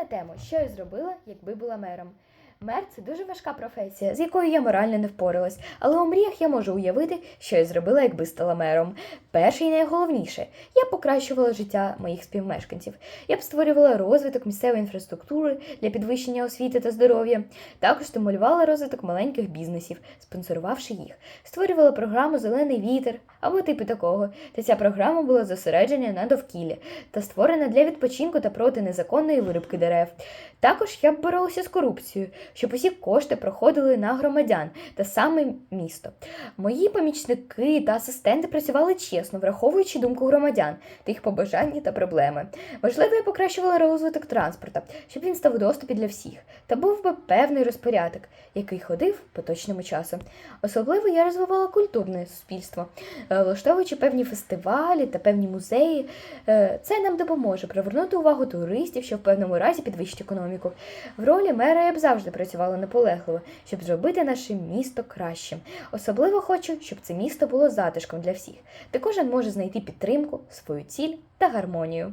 на тему, що я зробила, якби була мером. Мер це дуже важка професія, з якою я морально не впоралась, але у мріях я можу уявити, що я зробила, якби стала мером. Перше і найголовніше, я покращувала життя моїх співмешканців. Я б створювала розвиток місцевої інфраструктури для підвищення освіти та здоров'я. Також стимулювала розвиток маленьких бізнесів, спонсорувавши їх. Створювала програму Зелений вітер або типу такого. Та ця програма була зосереджена на довкіллі та створена для відпочинку та проти незаконної вирубки дерев. Також я б боролася з корупцією, щоб усі кошти проходили на громадян та саме місто. Мої помічники та асистенти працювали чесно, враховуючи думку громадян, та їх побажання та проблеми. Можливо, я покращувала розвиток транспорту, щоб він став у доступі для всіх, та був би певний розпорядок, який ходив по точному часу. Особливо я розвивала культурне суспільство, е, влаштовуючи певні фестивалі та певні музеї. Е, Це нам допоможе привернути увагу туристів, що в певному разі підвищить економіку. В ролі мера я б завжди працювала наполегливо, щоб зробити наше місто кращим. Особливо хочу, щоб це місто було затишком для всіх, де кожен може знайти підтримку, свою ціль та гармонію.